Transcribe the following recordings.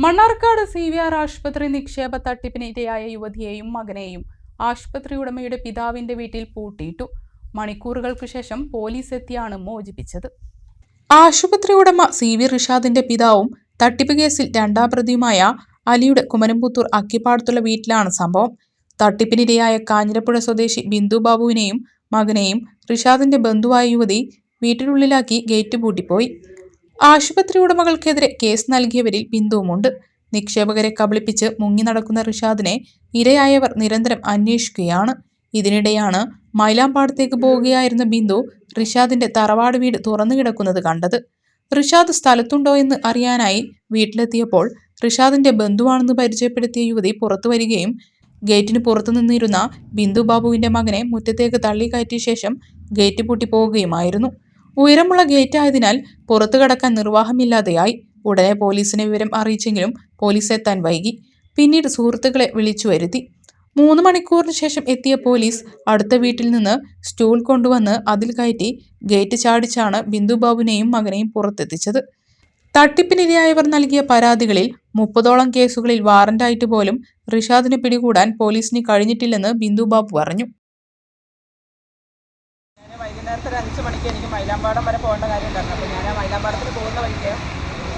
Mannarkkad C V R ആശുപത്രി നിക്ഷേപ തട്ടിപ്പിന് ഇരയായ യുവതിയെയും മകനെയും ആശുപത്രി ഉടമയുടെ പിതാവിന്റെ വീട്ടിൽ പൂട്ടിയിട്ടു. മണിക്കൂറുകൾക്ക് ശേഷം പോലീസ് എത്തിയാണ് മോചിപ്പിച്ചത്. ആശുപത്രി ഉടമ സി വി റിഷാദിന്റെ പിതാവും തട്ടിപ്പ് കേസിൽ രണ്ടാം പ്രതിയുമായ അലിയുടെ കുമരംപുത്തൂർ അക്കിപ്പാടത്തുള്ള വീട്ടിലാണ് സംഭവം. തട്ടിപ്പിനിരയായ കാഞ്ഞിരപ്പുഴ സ്വദേശി ബിന്ദു ബാബുവിനെയും മകനെയും റിഷാദിന്റെ ബന്ധുവായ യുവതി വീട്ടിനുള്ളിലാക്കി ഗേറ്റ് പൂട്ടിപ്പോയി. ആശുപത്രി ഉടമകൾക്കെതിരെ കേസ് നൽകിയവരിൽ ബിന്ദുവുമുണ്ട്. നിക്ഷേപകരെ കബളിപ്പിച്ച് മുങ്ങി നടക്കുന്ന റിഷാദിനെ ഇരയായവർ നിരന്തരം അന്വേഷിക്കുകയാണ്. ഇതിനിടെയാണ് മൈലാമ്പാടത്തേക്ക് പോവുകയായിരുന്ന ബിന്ദു റിഷാദിന്റെ തറവാട് വീട് തുറന്നു കിടക്കുന്നത് കണ്ടത്. റിഷാദ് സ്ഥലത്തുണ്ടോ എന്ന് അറിയാനായി വീട്ടിലെത്തിയപ്പോൾ റിഷാദിന്റെ ബന്ധുവാണെന്ന് പരിചയപ്പെടുത്തിയ യുവതി പുറത്തു വരികയും ഗേറ്റിന് പുറത്തു നിന്നിരുന്ന ബിന്ദു ബാബുവിന്റെ മകനെ മുറ്റത്തേക്ക് തള്ളിക്കയറ്റിയ ശേഷം ഗേറ്റ് പൂട്ടി പോവുകയുമായിരുന്നു ഉയരമുള്ള ഗേറ്റ് ആയതിനാൽ പുറത്തു കടക്കാൻ നിർവാഹമില്ലാതെയായി. ഉടനെ പോലീസിനെ വിവരം അറിയിച്ചെങ്കിലും പോലീസ് എത്താൻ വൈകി. പിന്നീട് സുഹൃത്തുക്കളെ വിളിച്ചു വരുത്തി. മൂന്ന് മണിക്കൂറിന് ശേഷം എത്തിയ പോലീസ് അടുത്ത വീട്ടിൽ നിന്ന് സ്റ്റൂൾ കൊണ്ടുവന്ന് അതിൽ കയറ്റി ഗേറ്റ് ചാടിച്ചാണ് ബിന്ദുബാബുവിനെയും മകനെയും പുറത്തെത്തിച്ചത്. തട്ടിപ്പിനിരയായവർ നൽകിയ പരാതികളിൽ മുപ്പതോളം കേസുകളിൽ വാറന്റായിട്ട് പോലും റിഷാദിനെ പിടികൂടാൻ പോലീസിന് കഴിഞ്ഞിട്ടില്ലെന്ന് ബിന്ദുബാബു പറഞ്ഞു ഞാൻ വൈകുന്നേരത്തെ ഒരു അഞ്ച് മണിക്ക് എനിക്ക് മൈലാമ്പാടം വരെ പോകേണ്ട കാര്യം ഉണ്ടായിരുന്നു അപ്പോൾ ഞാൻ ആ മൈലാമ്പാടത്തിന് പോകുന്ന വഴിക്ക്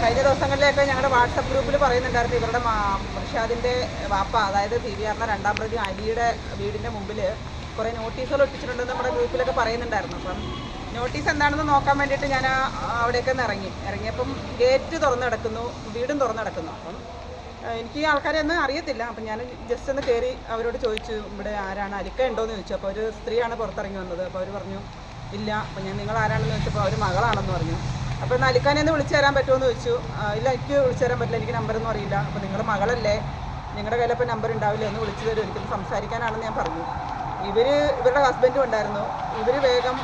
കഴിഞ്ഞ ദിവസങ്ങളിലൊക്കെ ഞങ്ങളുടെ വാട്സപ്പ് ഗ്രൂപ്പിൽ പറയുന്നുണ്ടായിരുന്നു ഇവരുടെ മുർഷാദിന്റെ വാപ്പ അതായത് പി വി ആറിന്റെ രണ്ടാം പ്രതി അലിയുടെ വീടിന്റെ മുമ്പിൽ കുറേ നോട്ടീസുകൾ ഒട്ടിച്ചിട്ടുണ്ടെന്ന് നമ്മുടെ ഗ്രൂപ്പിലൊക്കെ പറയുന്നുണ്ടായിരുന്നു. അപ്പം നോട്ടീസ് എന്താണെന്ന് നോക്കാൻ വേണ്ടിയിട്ട് ഞാൻ അവിടേക്ക് ഒന്ന് ഇറങ്ങി. ഇറങ്ങിയപ്പം ഗേറ്റ് തുറന്നു കിടക്കുന്നു വീടും തുറന്നു കിടക്കുന്നു അപ്പം എനിക്ക് ഈ ആൾക്കാരെ ഒന്നും അറിയത്തില്ല. അപ്പം ഞാൻ ജസ്റ്റ് ഒന്ന് കയറി അവരോട് ചോദിച്ചു ഇവിടെ ആരാണ്? അലിക്ക ഉണ്ടോയെന്ന് ചോദിച്ചു. അപ്പോൾ ഒരു സ്ത്രീയാണ് പുറത്തിറങ്ങി വന്നത്. അപ്പോൾ അവർ പറഞ്ഞു ഇല്ല അപ്പോൾ ഞാൻ നിങ്ങൾ ആരാണെന്ന് ചോദിച്ചപ്പോൾ അവർ മകളാണെന്ന് പറഞ്ഞു. അപ്പോൾ അലിക്കാനെ ഒന്ന് വിളിച്ചു തരാൻ പറ്റുമോ എന്ന് ചോദിച്ചു. "ആ, ഇല്ല എനിക്ക് വിളിച്ചു തരാൻ പറ്റില്ല എനിക്ക് നമ്പറൊന്നും അറിയില്ല. അപ്പോൾ നിങ്ങൾ മകളല്ലേ നിങ്ങളുടെ കയ്യിലപ്പോൾ നമ്പർ ഉണ്ടാവില്ല ഒന്ന് വിളിച്ചു തരും എനിക്കൊന്ന് സംസാരിക്കാനാണെന്ന് ഞാൻ പറഞ്ഞു. ഇവർ ഇവരുടെ ഹസ്ബൻഡും ഉണ്ടായിരുന്നു. ഇവർ വേഗം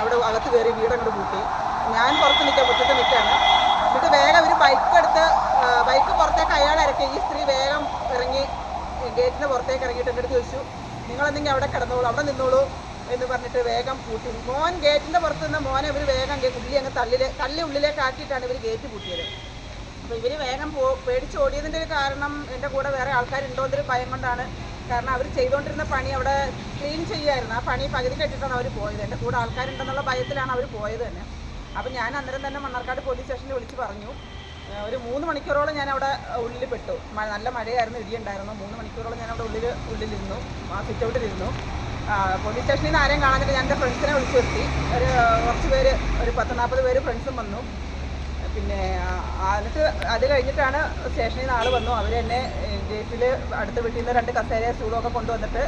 അവിടെ അകത്ത് കയറി വീടങ്ങോട്ട് കൂട്ടി ഞാൻ പുറത്ത് നിൽക്കാം മുറ്റത്ത് നിൽക്കുകയാണ് എന്നിട്ട് വേഗം ഒരു ബൈക്ക് എടുത്ത് ബൈക്ക് പുറത്തേക്ക് അയാൾ ഇറക്കി. ഈ സ്ത്രീ വേഗം ഇറങ്ങി ഗേറ്റിന്റെ പുറത്തേക്ക് ഇറങ്ങിയിട്ട് എന്റെ അടുത്ത് ചോദിച്ചു നിങ്ങളെന്തെങ്കിലും അവിടെ കിടന്നോളൂ അവിടെ നിന്നോളൂ. എന്ന് പറഞ്ഞിട്ട് വേഗം പൂട്ടി. മോൻ ഗേറ്റിന്റെ പുറത്ത് നിന്ന് മോനെ ഇവർ വേഗം ഉള്ളി അങ്ങ് തള്ളിലെ തള്ളി ഉള്ളിലേക്ക് ആക്കിയിട്ടാണ് ഇവർ ഗേറ്റ് പൂട്ടിയത്. അപ്പോൾ ഇവർ വേഗം പോ പേടിച്ചോടിയതിന്റെ ഒരു കാരണം എന്റെ കൂടെ വേറെ ആൾക്കാരുണ്ടോ എന്നൊരു ഭയം കൊണ്ടാണ്. കാരണം അവർ ചെയ്തുകൊണ്ടിരുന്ന പണി അവിടെ ക്ലീൻ ചെയ്യുമായിരുന്നു ആ പണി പകുതി കെട്ടിട്ടാണ് അവർ പോയത്. എന്റെ കൂടെ ആൾക്കാരുണ്ടെന്നുള്ള ഭയത്തിലാണ് അവർ പോയത് തന്നെ. അപ്പോൾ ഞാൻ അന്നേരം തന്നെ മണ്ണാർക്കാട് പോലീസ് സ്റ്റേഷനിൽ വിളിച്ച് പറഞ്ഞു. ഒരു മൂന്ന് മണിക്കൂറോളം ഞാൻ അവിടെ ഉള്ളിൽ പെട്ടു. നല്ല മഴയായിരുന്നു ഇടിയുണ്ടായിരുന്നു. മൂന്ന് മണിക്കൂറോളം ഞാൻ അവിടെ ഉള്ളിൽ ഉള്ളിലിരുന്നു. ആ സിറ്റ് ഔട്ടിലിരുന്നു പോലീസ് സ്റ്റേഷനിൽ നിന്ന് ആരെയും കാണാനില്ല ഞാൻ എന്റെ ഫ്രണ്ട്സിനെ വിളിച്ചു വരുത്തി. ഒരു കുറച്ച് പേര് ഒരു പത്ത് നാൽപ്പത് പേര് ഫ്രണ്ട്സും വന്നു. പിന്നെ എന്നിട്ട് അത് കഴിഞ്ഞിട്ടാണ് സ്റ്റേഷനിൽ നിന്ന് ആൾ വന്നു. അവർ എന്നെ ഗേറ്റിൽ അടുത്ത വീട്ടിൽ നിന്ന് രണ്ട് കസേര സ്റ്റൂളൊക്കെ കൊണ്ടുവന്നിട്ട്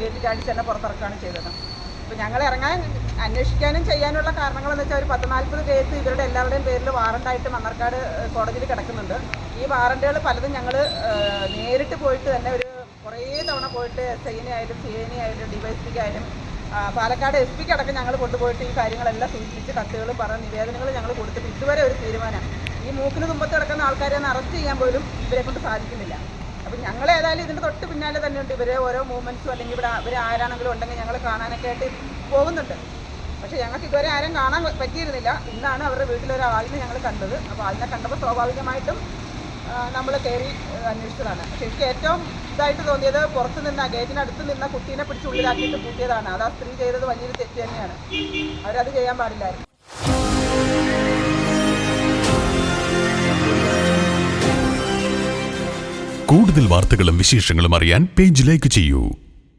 ഗേറ്റിൽ അടിച്ച് എന്നെ പുറത്തിറക്കുകയാണ് ചെയ്തത്. അപ്പോൾ ഞങ്ങൾ ഇറങ്ങാൻ അന്വേഷിക്കാനും ചെയ്യാനുള്ള കാരണങ്ങളെന്ന് വെച്ചാൽ ഒരു പത്ത് നാൽപ്പത് കേസ് ഇവരുടെ എല്ലാവരുടെയും പേരിൽ വാറണ്ടായിട്ട് മണ്ണാർക്കാട് കോടതിയിൽ കിടക്കുന്നുണ്ട്. ഈ വാറണ്ടുകൾ പലതും ഞങ്ങൾ നേരിട്ട് പോയിട്ട് തന്നെ ഒരു കുറേ തവണ പോയിട്ട് എസ് ഐനെ ആയാലും സി ഐനെ ആയാലും ഡിവൈഎസ്പിക്ക് ആയാലും പാലക്കാട് എസ് പിക്ക് അടക്കം ഞങ്ങൾ കൊണ്ടുപോയിട്ട് ഈ കാര്യങ്ങളെല്ലാം സൂചിപ്പിച്ച് കത്തുകൾ പറഞ്ഞ് നിവേദനങ്ങൾ ഞങ്ങൾ കൊടുത്തിട്ട് ഇതുവരെ ഒരു തീരുമാനം. ഈ മൂക്കിന് തുമ്പത്ത് കിടക്കുന്ന ആൾക്കാരെ ഒന്ന് അറസ്റ്റ് ചെയ്യാൻ പോലും ഇവരെ കൊണ്ട് സാധിക്കുന്നില്ല. അപ്പം ഞങ്ങൾ ഏതായാലും ഇതിന്റെ തൊട്ട് പിന്നാലെ തന്നെയുണ്ട് ഇവരെ ഓരോ മൂവ്മെന്റ്സും അല്ലെങ്കിൽ ഇവിടെ ഇവർ ആരാണെങ്കിലും ഉണ്ടെങ്കിൽ ഞങ്ങൾ കാണാനൊക്കെ ആയിട്ട് പോകുന്നുണ്ട്. പക്ഷേ ഞങ്ങൾക്ക് ഇതുവരെ ആരും കാണാൻ പറ്റിയിരുന്നില്ല. ഇന്നാണ് അവരുടെ വീട്ടിലൊരു ആളിനെ ഞങ്ങൾ കണ്ടത്. അപ്പോൾ അതിനെ കണ്ടപ്പോൾ സ്വാഭാവികമായിട്ടും നമ്മൾ കയറി അന്വേഷിച്ചതാണ്. പക്ഷെ എനിക്ക് ഏറ്റവും ഇതായിട്ട് തോന്നിയത് പുറത്ത് നിന്ന ഗേറ്റിനടുത്ത് നിന്ന കുട്ടീനെ പിടിച്ച് ഉള്ളിലാക്കിയിട്ട് പൂട്ടിയതാണ്. അത് ആ സ്ത്രീ ചെയ്തത് വലിയൊരു തെറ്റ് തന്നെയാണ്. അവരത് ചെയ്യാൻ പാടില്ലായിരുന്നു. കൂടുതൽ വാർത്തകളും വിശേഷങ്ങളും അറിയാൻ പേജ് ലൈക്ക് ചെയ്യൂ.